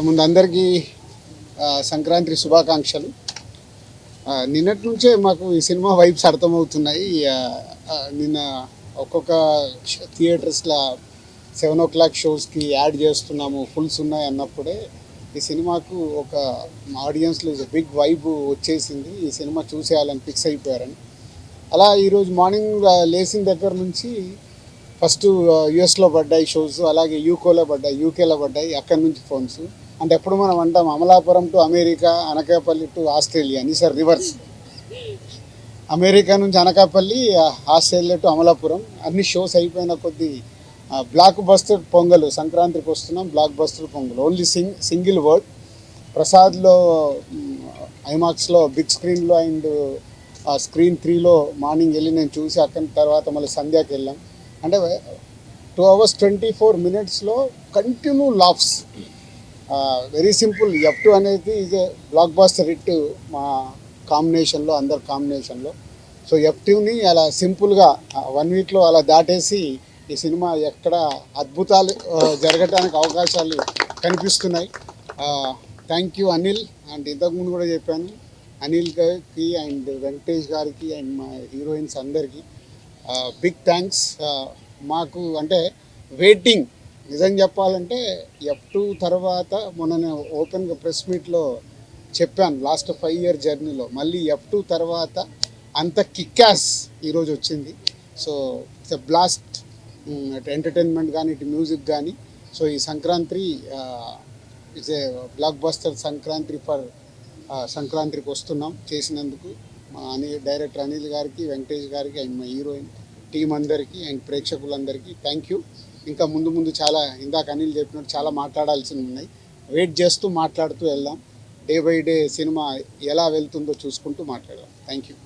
ముందు అందరికీ సంక్రాంతి శుభాకాంక్షలు. నిన్నటి నుంచే మాకు ఈ సినిమా వైబ్స్ అర్థమవుతున్నాయి. నిన్న ఒక్కొక్క థియేటర్స్లో సెవెన్ ఓ క్లాక్ షోస్కి యాడ్ చేస్తున్నాము ఫుల్స్ ఉన్నాయి అన్నప్పుడే ఈ సినిమాకు ఒక ఆడియన్స్లో బిగ్ వైబ్ వచ్చేసింది. ఈ సినిమా చూసేయాలని ఫిక్స్ అయిపోయారని. అలా ఈరోజు మార్నింగ్ లేచిన దగ్గర నుంచి ఫస్ట్ యుఎస్లో పడ్డాయి షోస్ అలాగే యూకోలో పడ్డాయి యూకేలో పడ్డాయి అక్కడి నుంచి ఫోన్స్. అంటే ఎప్పుడు మనం అంటాం Amalapuram to America Anakapalli to Australia అని సార్ రివర్స్. అమెరికా నుంచి అనకాపల్లి ఆస్ట్రేలియా టు అమలాపురం అన్ని షోస్ అయిపోయిన కొద్దీ బ్లాక్ బస్టర్ పొంగల్ సంక్రాంతికి వస్తున్నాం blockbuster Pongal. Only sing single word ప్రసాద్లో ఐమాక్స్లో బిగ్ స్క్రీన్లో అండ్ ఆ స్క్రీన్ త్రీలో మార్నింగ్ వెళ్ళి నేను చూసి అక్కడి తర్వాత మళ్ళీ సంధ్యాకి వెళ్ళాం. అంటే టూ అవర్స్ ట్వంటీ ఫోర్ మినిట్స్లో continue laughs very simple F two అనేది ఇది బ్లాక్ బాస్టర్ హిట్ మా కాంబినేషన్లో అందరి కాంబినేషన్లో సో ఎఫ్ టూని అలా సింపుల్గా వన్ వీక్లో అలా దాటేసి ఈ సినిమా ఎక్కడ అద్భుతాలు జరగడానికి జరగటానికి అవకాశాలు కనిపిస్తున్నాయి. థ్యాంక్ యూ అనిల్ అండ్ ఇంతకుముందు కూడా చెప్పాను అనిల్ గారికి అండ్ వెంకటేష్ గారికి అండ్ మా హీరోయిన్స్ అందరికీ బిగ్ థ్యాంక్స్ మాకు అంటే వెయిటింగ్ నిజం చెప్పాలంటే ఎఫ్ టూ తర్వాత మొన్న ఓపెన్గా ప్రెస్ మీట్లో చెప్పాను లాస్ట్ ఫైవ్ ఇయర్ జర్నీలో మళ్ళీ ఎఫ్ టూ తర్వాత అంత కిక్కాస్ ఈరోజు వచ్చింది. సో ఇట్స్ బ్లాస్ట్ అటు ఎంటర్టైన్మెంట్ కానీ ఇటు మ్యూజిక్ కానీ సో ఈ Sankranti it's a blockbuster Sankranti for సంక్రాంతికి వస్తున్నాం చేసినందుకు. మా అనిల్ డైరెక్టర్ అనిల్ గారికి వెంకటేష్ గారికి అండ్ మా హీరోయిన్ టీం అందరికీ అండ్ ప్రేక్షకులందరికీ థ్యాంక్ యూ ఇంకా ముందు ముందు చాలా ఇందాక అనిల్ చెప్పినట్టు చాలా మాట్లాడాల్సినవి ఉన్నాయి. వెయిట్ చేస్తూ మాట్లాడుతూ వెళ్దాం. డే బై డే సినిమా ఎలా వెళ్తుందో చూసుకుంటూ మాట్లాడదాం. Thank you